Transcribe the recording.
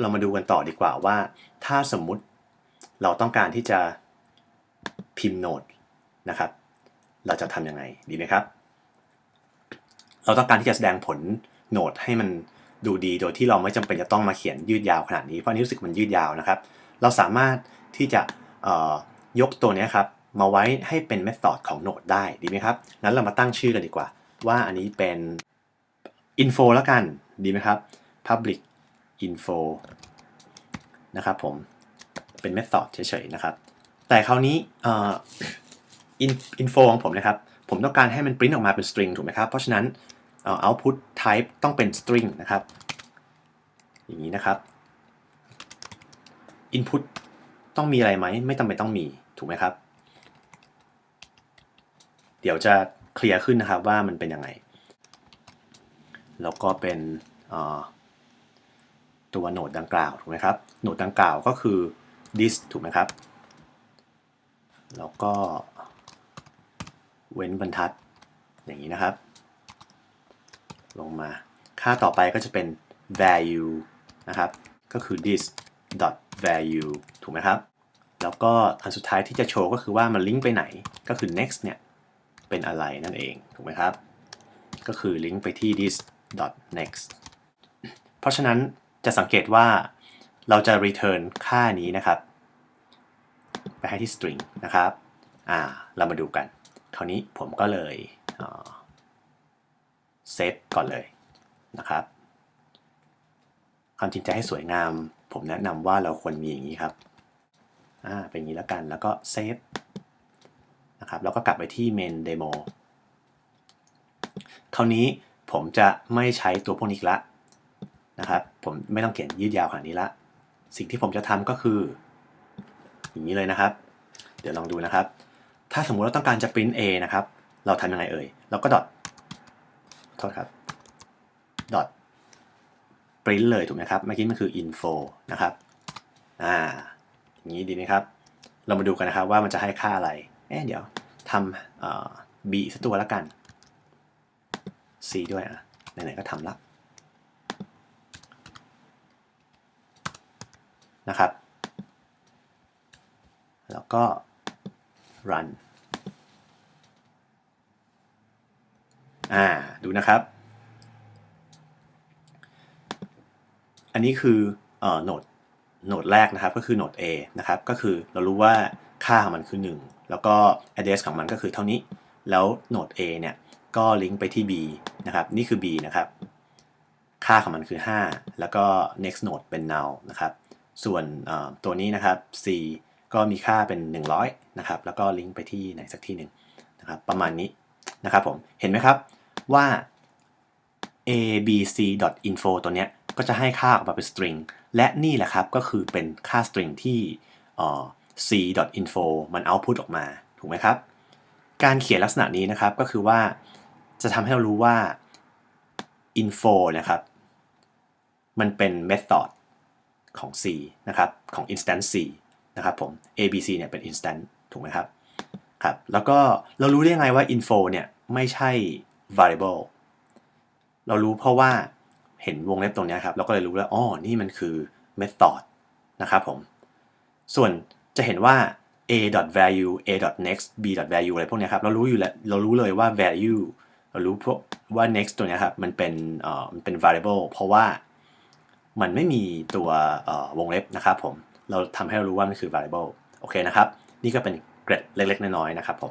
เรามาดูกันต่อดีกว่าว่า ถ้าสมมุติเราต้องการที่จะพิมพ์โน้ตนะครับ เราจะทำยังไงดีไหมครับ เราต้องการที่จะแสดงผลโน้ตให้มันดูดีโดยที่เราไม่จำเป็นจะต้องมาเขียนยืดยาวขนาดนี้เพราะนี้รู้สึกมันยืดยาวนะครับ เราสามารถที่จะยกตัวนี้ครับมาไว้ให้เป็นเมธอดของโน้ตได้ดีไหมครับงั้นเรามาตั้งชื่อกันดีกว่า ว่าอันนี้เป็น info แล้วกันดีไหมครับ public info นะครับผม เป็น method เฉยๆนะครับ แต่คราวนี้อ่อ in- info ของผมนะครับ ผมต้องการให้มัน print ออกมาเป็น string ถูกไหมครับ เพราะฉะนั้นเอ่อ output type ต้องเป็น string นะครับ อย่างนี้นะครับ input ต้องมีอะไรไหม ไม่จำเป็นต้องมีถูกไหมครับ เดี๋ยวจะเคลียร์ขึ้นนะครับว่ามันเป็นยังไง แล้วก็เป็นอ่อ ตัวโหนดดังกล่าวถูกไหมครับโหนดดังกล่าวก็คือ this ถูกไหมครับ แล้วก็เว้นบรรทัดอย่างนี้นะครับ ลงมาค่าต่อไปก็จะเป็น value นะครับ ก็คือ this dot value ถูกไหมครับ แล้วก็อันสุดท้ายที่จะโชว์ก็คือว่ามันลิงก์ไปไหนก็คือ next เนี่ย เป็นอะไรนั่นเอง ถูกไหมครับ ก็คือลิงก์ไปที่ this dot next เพราะฉะนั้น จะสังเกตว่าเราจะ return ค่านี้นะครับ ไปให้ที่ string นะครับ อ่า เรามาดูกัน คราวนี้ผมก็เลยเซฟก่อนเลยนะครับความจริงจะให้สวยงาม ผมแนะนำว่าเราควรมีอย่างนี้ครับ อ่า เป็นอย่างนี้แล้วกัน แล้วก็เซฟนะครับ แล้วก็กลับไปที่ main demo คราวนี้ผมจะไม่ใช้ตัวพวกนี้ละ นะครับ ผมไม่ต้องเขียนยืดยาวขนาดนี้ละ สิ่งที่ผมจะทำก็คือ อย่างนี้เลยนะครับ เดี๋ยวลองดูนะครับ ถ้าสมมุติเราต้องการจะ print A นะครับ เราทำยังไงเอ่ย เราก็ dot โทษครับ dot print เลยถูกไหมครับ เมื่อกี้มันคือ info นะครับ อ่า อย่างนี้ดีไหมครับ เรามาดูกันนะครับว่ามันจะให้ค่าอะไร เอ๊ะเดี๋ยวทำเอ่อ B สักตัวแล้วกัน C ด้วยอะ ไหนๆก็ทำละ นะครับ แล้วก็ run อ่า ดูนะครับ อันนี้คือเอ่อโหนดโหนดแรกนะครับก็คือโหนด A นะครับ ก็คือเรารู้ว่าค่าของมันคือ 1 แล้วก็ address ของมันก็คือเท่านี้ แล้วโหนด A เนี่ยก็ลิงก์ไปที่ B นะครับ นี่คือ B นะครับ ค่าของมันคือ 5 แล้วก็ next node เป็น null นะครับ ส่วนตัวนี้นะครับ C ก็มีค่าเป็น 100 นะครับ แล้วก็ลิงก์ไปที่ไหนสักที่หนึ่งนะครับ ประมาณนี้นะครับผม เห็นไหมครับว่า abc.info ตัวเนี้ยก็จะให้ค่าออกมาเป็น string และนี่แหละครับก็คือเป็นค่า string ที่ c.info มัน output ออกมา ถูกไหมครับ การเขียนลักษณะนี้นะครับก็คือว่าจะทำให้เรารู้ว่า info นะครับ มันเป็น method ของ C นะครับของ instance C นะครับผม abc เนี่ยเป็น instance ถูกไหมครับครับ แล้วก็เรารู้ได้ยังไงว่า info เนี่ยไม่ใช่ variable เรารู้เพราะว่าเห็นวงเล็บตรงนี้ครับ เราก็เลยรู้แล้วอ๋อนี่มันคือ method นะครับผม ส่วนจะเห็นว่า a value a next b value อะไรพวกนี้ครับ เรารู้อยู่แล้ว เรารู้เลยว่า value เรารู้พวกว่า next ตัวเนี้ยครับ มันเป็นเอ่อมันเป็น variable เพราะว่า มันไม่มีตัววงเล็บนะครับผม เราทำให้เรารู้ว่ามันคือ variable โอเคนะครับ นี่ก็เป็นเกร็ดเล็กๆ น้อยๆ นะครับผม